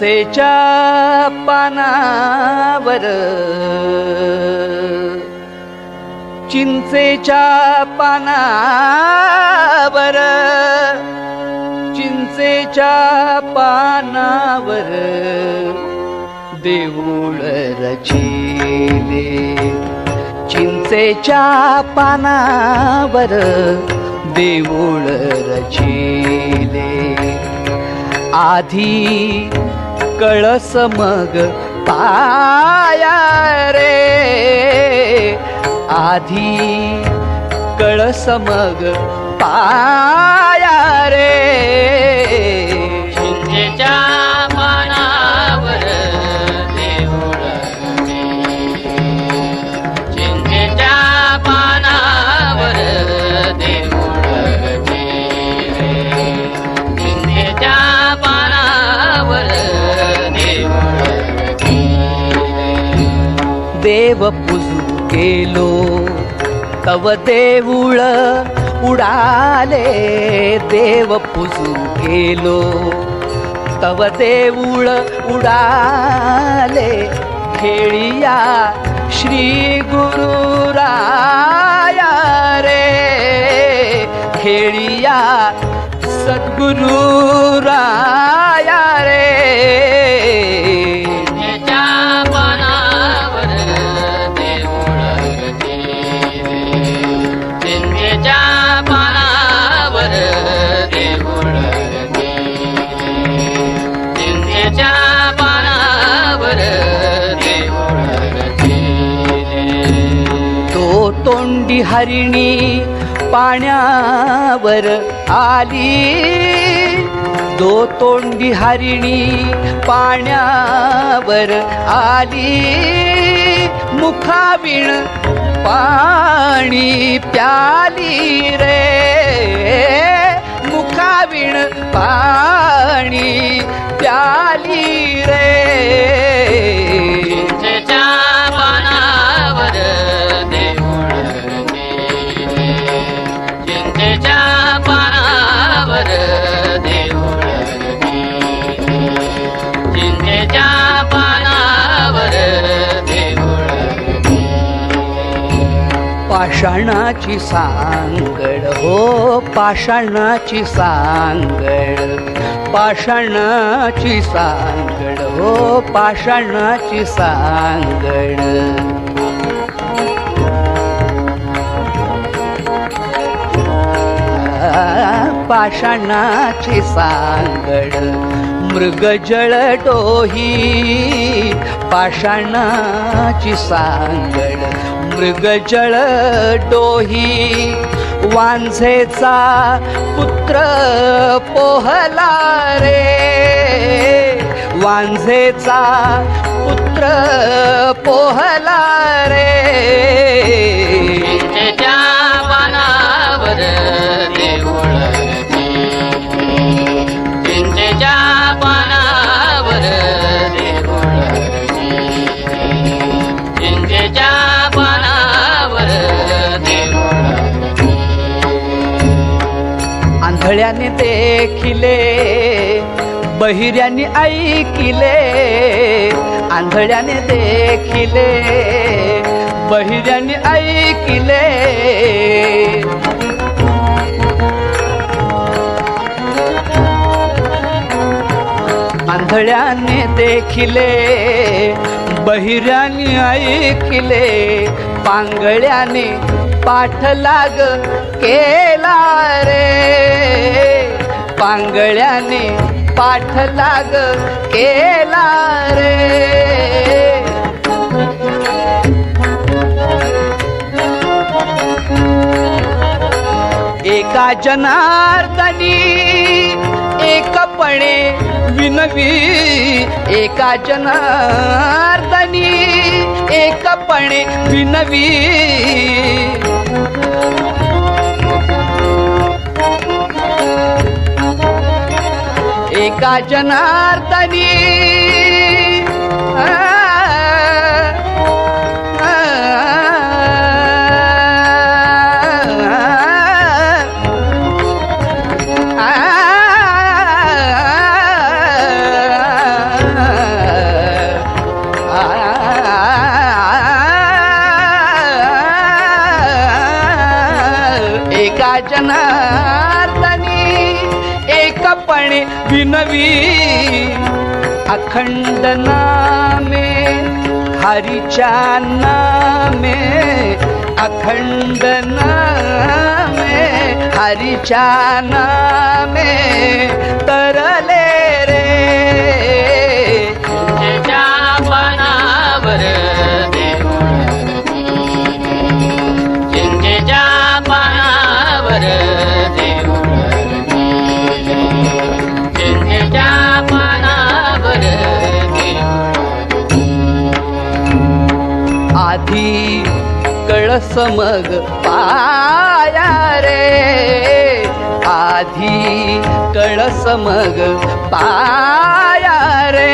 तुळसेच्या पानावर. चिंचेच्या पानावर. चिंचेच्या पानावर. देऊळ रचिले. चिंचेच्या पानावर. देऊळ रचिले. आधी कळस मग पाया रे. आधी कळस मग पाया रे. शिंदेच्या देव पुजू गेलो तव देऊळ उडाले देव पुजू गेलो तव देऊळ उडाले खेळिया श्री गुरुराया रे. खेळिया सद्गुरुराया तोंडी हरिणी पाण्यावर आली. दो तोंडी हरिणी पाण्यावर आली. मुखाविण पाणी प्याली रे. मुखाविण पाणी प्याली रे. पाषाणाची सांगड हो पाषाणाची सांगड. पाषाणाची सांगड हो पाषाणाची सांगड. पाषाणाची सांगड मृगजळ डोही. पाषाणाची सांगड मृगजळ डोही वांझेचा पुत्र पोहला रे. वांझेचा पुत्र पोहला रे. बहिऱ्याने देखिले बहिऱ्याने ऐकिले आंधळ्याने देखिले बहिऱ्याने ऐकिले. आंधळ्याने देखिले बहिऱ्याने ऐकिले पांगळ्याने पाठलाग केला रे. पांगळ्याने पाठलाग केला रे. एका जनार्दनी एकपणे विनवी. एका जनार्दनी एकपणे विनवी. एका जनार्दनी विनवी अखंड नामे हरीच्या नामे अखंड नामे हरीच्या नामे। देऊळ कळस मग पाया रे. आधी कळस मग पाया रे.